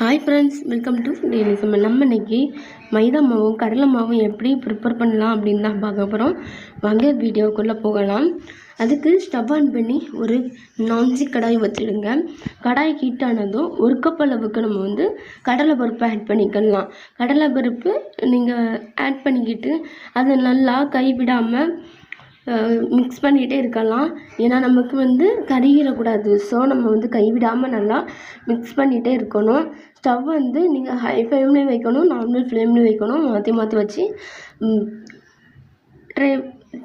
Hi friends welcome to daily நம்ம இன்னைக்கு மைதா மாவும் கடலை மாவும் எப்படி ப்ரிப்பேர் பண்ணலாம் அப்படின்னு தான் பார்க்க போகிறோம் வாங்க வீடியோக்குள்ளே போகலாம். அதுக்கு ஸ்டவ் ஆன் பண்ணி ஒரு நான்சி கடாய் வச்சுடுங்க. கடாய் ஹீட் ஆனதும் ஒரு கப் அளவுக்கு நம்ம வந்து கடலை பருப்பு ஆட் பண்ணிக்கலாம். கடலை பருப்பு நீங்கள் ஆட் பண்ணிக்கிட்டு அதை நல்லா கைவிடாமல் மிக்ஸ் பண்ணிகிட்டே இருக்கலாம். ஏன்னா நமக்கு வந்து கருகிடக்கூடாது. ஸோ நம்ம வந்து கைவிடாமல் நல்லா மிக்ஸ் பண்ணிகிட்டே இருக்கணும். ஸ்டவ் வந்து நீங்கள் ஹை ஃப்ளேம்லேயும் வைக்கணும் நார்மல் ஃப்ளேம்லேயும் வைக்கணும். மாற்றி மாற்றி வச்சு ட்ரை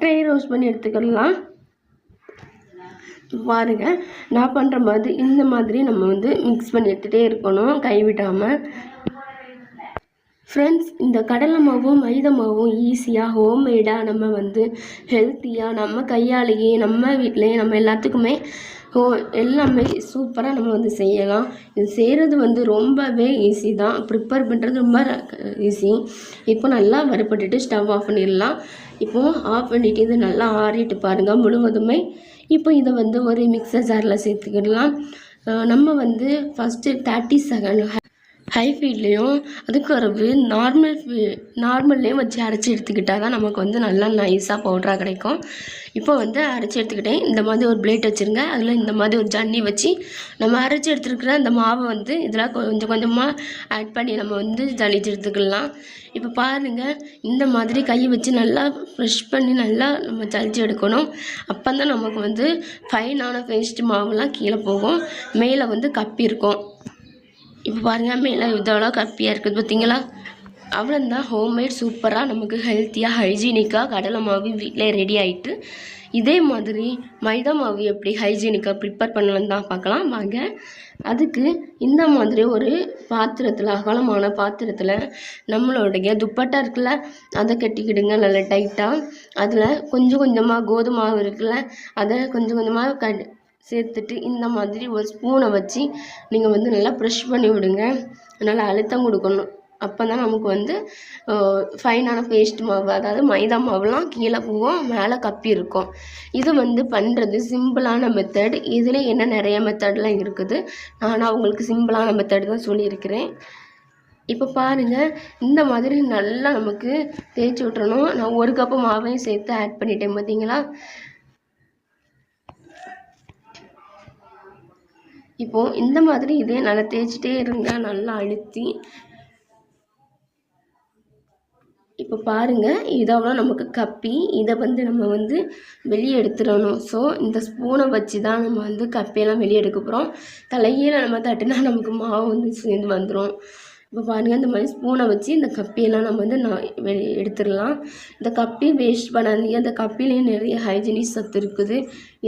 ட்ரை ரோஸ்ட் பண்ணி எடுத்துக்கலாம். பாருங்கள் நான் பண்ணுற மாதிரி இந்த மாதிரி நம்ம வந்து மிக்ஸ் பண்ணி எடுத்துகிட்டே இருக்கணும். கைவிடாமல் ஃப்ரெண்ட்ஸ் இந்த கடலை மாவும் மைதா மாவும் ஈஸியாக ஹோம்மேடாக நம்ம வந்து ஹெல்த்தியாக நம்ம கையாலேயே நம்ம வீட்டிலையே நம்ம எல்லாத்துக்குமே ஹோ எல்லாமே சூப்பராக நம்ம வந்து செய்யலாம். இது செய்கிறது வந்து ரொம்பவே ஈஸி தான். ப்ரிப்பேர் பண்ணுறது ரொம்ப ஈஸி இப்போ நல்லா வறுப்பட்டுட்டு ஸ்டவ் ஆஃப் பண்ணிடலாம். இப்போது ஆஃப் பண்ணிவிட்டு இது நல்லா ஆறிட்டு பாருங்கள் முழுவதுமே இப்போ இதை வந்து ஒரு மிக்சர் ஜாரில் சேர்த்துக்கிடலாம். நம்ம வந்து ஃபஸ்ட்டு தேர்ட்டி செகண்ட் ஹை ஃபீட்லேயும் அதுக்கு பிறகு நார்மல் ஃபீ நார்மல்லையும் வச்சு அரைச்சி எடுத்துக்கிட்டால் தான் நமக்கு வந்து நல்லா நைஸாக பவுட்ராக கிடைக்கும். இப்போ வந்து அரைச்சி எடுத்துக்கிட்டேன். இந்த மாதிரி ஒரு பிளேட் வச்சுருங்க. அதில் இந்த மாதிரி ஒரு ஜன்னி வச்சு நம்ம அரைச்சி எடுத்துருக்கிற அந்த மாவை வந்து இதில் கொஞ்சம் கொஞ்சமாக ஆட் பண்ணி நம்ம வந்து ஜலிச்சு எடுத்துக்கலாம். இப்போ பாருங்கள் இந்த மாதிரி கை வச்சு நல்லா ஃப்ரெஷ் பண்ணி நல்லா நம்ம ஜலிச்சு எடுக்கணும். அப்போ தான் நமக்கு வந்து ஃபைனான பேஸ்ட் மாவுலாம் கீழே போகும். மேலே வந்து கப்பி இருக்கும். இப்போ பாருங்கள் மேலே இதெல்லாம் கப்பியாக இருக்குது. பார்த்தீங்களா அவ்வளோந்தான் ஹோம்மேட் சூப்பராக நமக்கு ஹெல்த்தியாக ஹைஜீனிக்காக கடலை மாவு வீட்டில் ரெடி ஆகிட்டு இதே மாதிரி மைதா மாவு எப்படி ஹைஜீனிக்காக ப்ரிப்பேர் பண்ணலாம் தான் பார்க்கலாம். வாங்க. அதுக்கு இந்த மாதிரி ஒரு பாத்திரத்தில் அகலமான பாத்திரத்தில் நம்மளுடைய துப்பட்டா இருக்குல்ல அதை கட்டிக்கிடுங்க நல்லா டைட்டாக அதில் கொஞ்சம் கொஞ்சமாக கோதுமாவு இருக்குல்ல அதை கொஞ்சம் கொஞ்சமாக க சேர்த்துட்டு இந்த மாதிரி ஒரு ஸ்பூனை வச்சு நீங்கள் வந்து நல்லா ப்ரெஷ் பண்ணி விடுங்க. நல்லா அழுத்தம் கொடுக்கணும். அப்போ தான் நமக்கு வந்து ஃபைனான பேஸ்ட் மாவு அதாவது மைதா மாவுலாம் கீழே போகும் மேலே கப்பி இருக்கும். இது வந்து பண்ணுறது சிம்பிளான மெத்தட் இதில் என்ன நிறைய மெத்தட்லாம் இருக்குது. நான் அவங்களுக்கு சிம்பிளான மெத்தட் தான் சொல்லியிருக்கிறேன். இப்போ பாருங்கள் இந்த மாதிரி நல்லா நமக்கு தேய்ச்சி விட்றணும் நான் ஒரு கப்பு மாவையும் சேர்த்து ஆட் பண்ணிட்டேன் பார்த்தீங்களா இப்போது இந்த மாதிரி இதே நல்லா தேய்ச்சிட்டே இருந்தால் நல்லா அழுத்தி இப்போ பாருங்கள் இதோட நமக்கு கப்பி. இதை வந்து நம்ம வந்து வெளியே எடுத்துடணும். ஸோ இந்த ஸ்பூனை வச்சு தான் நம்ம வந்து கப்பியெல்லாம் வெளியே எடுக்க போகிறோம் தலையில் நம்ம தட்டினா நமக்கு மாவு வந்து சேர்ந்து வந்துடும் இப்போ பாருங்கள் இந்த மாதிரி ஸ்பூனை வச்சு இந்த கப்பியெல்லாம் நம்ம வந்து நான் எடுத்துடலாம். இந்த கப்பி வேஸ்ட் பண்ணாதீங்க. அந்த கப்பிலையும் நிறைய ஹைஜீனிக் சத்து இருக்குது.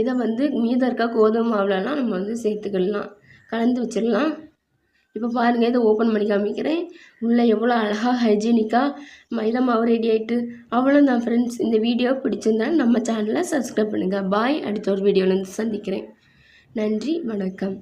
இதை வந்து மீதம் இருக்க கோதுமை மாவுலலாம் நம்ம வந்து சேர்த்துக்கிடலாம் கலந்து வச்சிடலாம். இப்போ பாருங்கள் இதை ஓப்பன் பண்ணி காமிக்கிறேன். உள்ளே எவ்வளோ அழகாக ஹைஜீனிக்காக மைதா மாவு ரெடி ஆகிட்டு அவ்வளோதான் ஃப்ரெண்ட்ஸ் இந்த வீடியோ பிடிச்சிருந்தா நம்ம சேனலை சப்ஸ்கிரைப் பண்ணுங்கள் பாய் அடுத்த ஒரு வீடியோவில் வந்து சந்திக்கிறேன். நன்றி. வணக்கம்.